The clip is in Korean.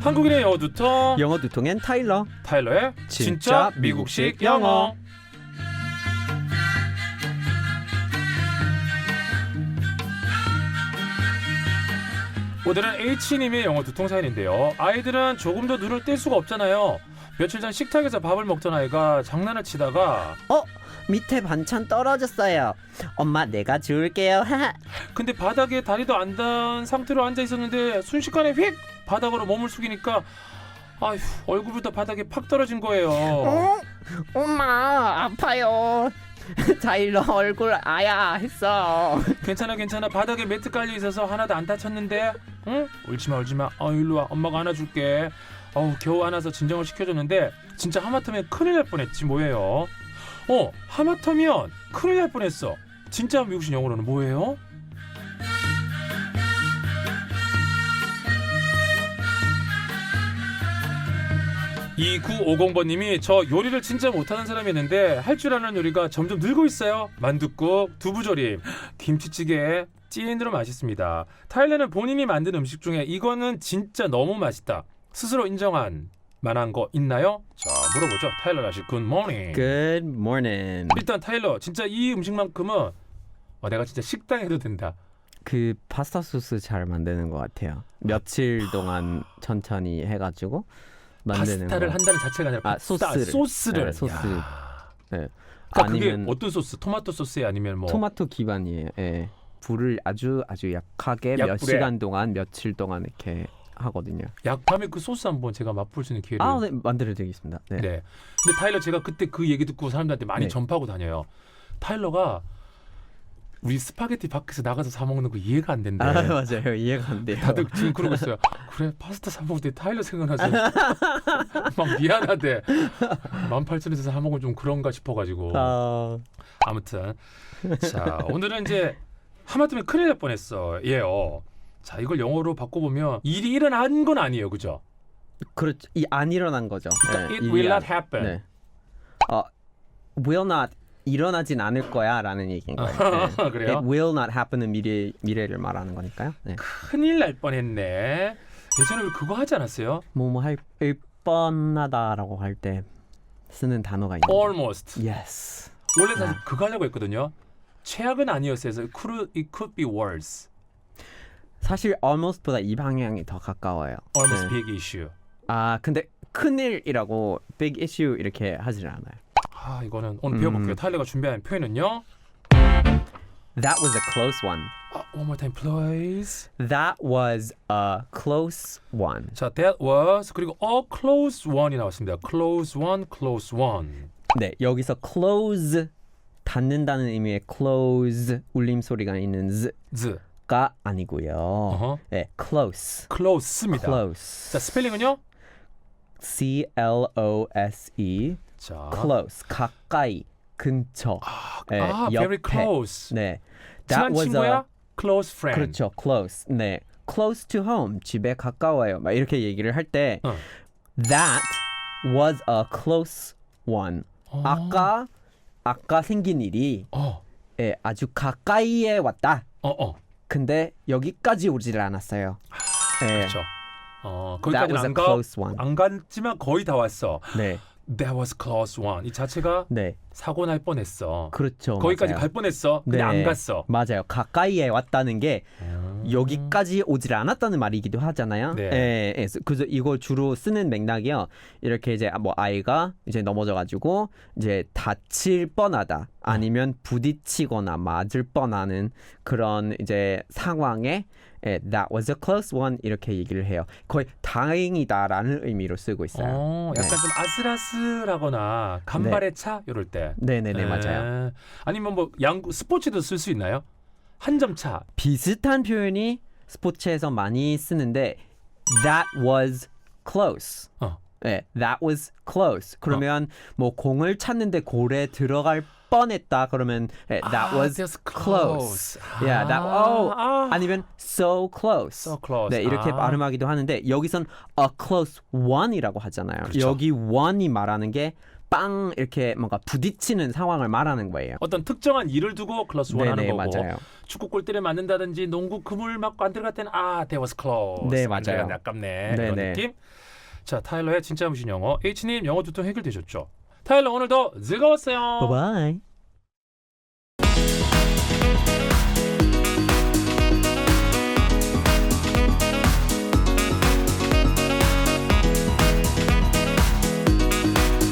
한국인의 영어 두통 영어 두통엔 타일러. 타일러의 진짜 진짜 미국식 영어. 영어. 오늘은 H님의 영어 두통 사연인데요. 아이들은 조금 더 눈을 뗄 수가 없잖아요. 며칠 전 식탁에서 밥을 먹던 아이가 장난을 치다가 어? 밑에 반찬 떨어졌어요. 엄마 내가 줄게요. 하하. 근데 바닥에 다리도 안 닿은 상태로 앉아 있었는데 순식간에 휙 바닥으로 몸을 숙이니까 아휴 얼굴부터 바닥에 팍 떨어진 거예요. 어? 엄마 아파요. 타일러 얼굴 아야 했어. 괜찮아 괜찮아 바닥에 매트 깔려 있어서 하나도 안 다쳤는데 응? 울지마 울지마 어 일로 와 엄마가 안아줄게 어우 겨우 안아서 진정을 시켜줬는데 진짜 하마터면 큰일 날 뻔했지 뭐예요 어 하마터면 큰일 날 뻔했어 진짜 미국식 영어로는 뭐예요? (2950번님이) 저 요리를 진짜 못하는 사람이었는데 할 줄 아는 요리가 점점 늘고 있어요 만둣국 두부조림 김치찌개 찐으로 맛있습니다. 타일러는 본인이 만든 음식 중에 이거는 진짜 너무 맛있다. 스스로 인정한 만한 거 있나요? 자 물어보죠. 타일러 라시 굿모닝. Good morning. 일단 타일러 진짜 이 음식만큼은 어, 내가 진짜 식당 해도 된다. 그 파스타 소스 잘 만드는 것 같아요. 며칠 동안 천천히 해가지고 만드는 파스타를 거. 한다는 자체가 아니라 아, 파스타, 소스를. 소스를 네, 소스. 야. 네. 그러니까 그게 아니면 어떤 소스? 토마토 소스에 아니면 뭐 토마토 기반이에요. 예. 불을 아주 아주 약하게 몇 약불에. 시간 동안 며칠 동안 이렇게 하거든요. 약밤에 그 소스 한번 제가 맛볼 수 있는 기회를 아, 네, 만들어 드리겠습니다. 네. 네. 근데 타일러 제가 그때 그 얘기 듣고 사람들한테 많이 네. 전파하고 다녀요. 타일러가 우리 스파게티 밖에서 나가서 사 먹는 거 이해가 안 된대. 아, 맞아요. 이해가 안 돼요. 다들 지금 그러고 있어요. 그래 파스타 사 먹을 때 타일러 생각나서 막 미안하대. 18,000원에서 사 먹으면 좀 그런가 싶어가지고. 아, 아무튼 자 오늘은 이제 하마터면 큰일 날 뻔했어. 예요. 자 이걸 영어로 바꿔보면 일이 일어난 건 아니에요, 그죠? 그렇죠. 이 안 일어난 거죠. 그러니까 네, it 일이 will 안- not happen. 네. 어, will not 일어나진 않을 거야라는 얘기인 거예요. 네. 그래요? It will not happen은 미래 미래를 말하는 거니까요. 네. 큰일 날 뻔했네. 예전에 그거 하지 않았어요? 뭐뭐 할 뻔하다라고 할 때 쓰는 단어가 있는데. Almost. Yes. 원래 사실 아. 그거 하려고 했거든요. 최악은 아니었어요. 그래서 could, it could be worse. 사실 almost보다 이 방향이 더 가까워요. Almost 네. big issue. 아 근데 큰일이라고 big issue 이렇게 하질 않아요. 아 이거는 오늘 음. 배워볼게요. 타일러가 준비한 표현은요. That was a close one. 아, one more time, please. That was a close one. 자, that was 그리고 a close one이 나왔습니다. close one, close one. 네 여기서 close 닫는다는 의미의 close 울림 소리가 있는 z. z가 아니고요. 어허. 네 close. close입니다. close. 자, 스펠링은요? C L O S E. 자, close 가까이 근처. 네, 아, very close. 네. 친한 친구야? close friend. 그렇죠. close. 네. close to home. 집에 가까워요. 막 이렇게 얘기를 할때 어. that was a close one. 어. 아까 아까 생긴 일이 어, 예, 아주 가까이에 왔다. 어, 어. 근데 여기까지 오질 않았어요. 예. 그렇죠. 어, That 거기까지는 안 가. 안 갔지만 거의 다 왔어. 네. That was close one. 이 자체가 네. 사고 날 뻔했어. 그렇죠. 거기까지 맞아요. 갈 뻔했어. 근데 네. 안 갔어. 맞아요. 가까이에 왔다는 게 음. 여기까지 오질 않았다는 말이기도 하잖아요. 네. 예, 예. 그래서 이걸 주로 쓰는 맥락이요. 이렇게 이제 뭐 아이가 이제 넘어져가지고 이제 다칠 뻔하다, 아니면 부딪히거나 맞을 뻔하는 그런 이제 상황에 예, that was a close one 이렇게 얘기를 해요. 거의 다행이다라는 의미로 쓰고 있어요. 어, 약간 네. 좀 아슬아슬하거나 간발의 차 이럴 때. 네네네 맞아요. 에, 아니면 뭐 양구 스포츠도 쓸 수 있나요? 한 점 차. 비슷한 표현이 스포츠에서 많이 쓰는데 that was close. 어. 네, that was close. 그러면 어. 뭐 공을 찾는데 골에 들어갈 뻔했다. 그러면 네, that 아, was close. close. 아. Yeah, that. 아. Oh, 아. 아니면 so close. So close. 네, 이렇게 아. 발음하기도 하는데 여기선 a close one이라고 하잖아요. 그렇죠. 여기 one이 말하는 게빵 이렇게 뭔가 부딪히는 상황을 말하는 거예요. 어떤 특정한 일을 두고 클러스 원 하는 거고 맞아요. 축구 골대를 맞는다든지 농구 그물 맞고 안 들어갈 아, that was close. 네, 맞아요. 아깝네. 네, 네. 느낌. 자, 타일러의 진짜 무신 영어. H님 영어 두통 해결되셨죠? 타일러 오늘도 즐거웠어요. 바이바이.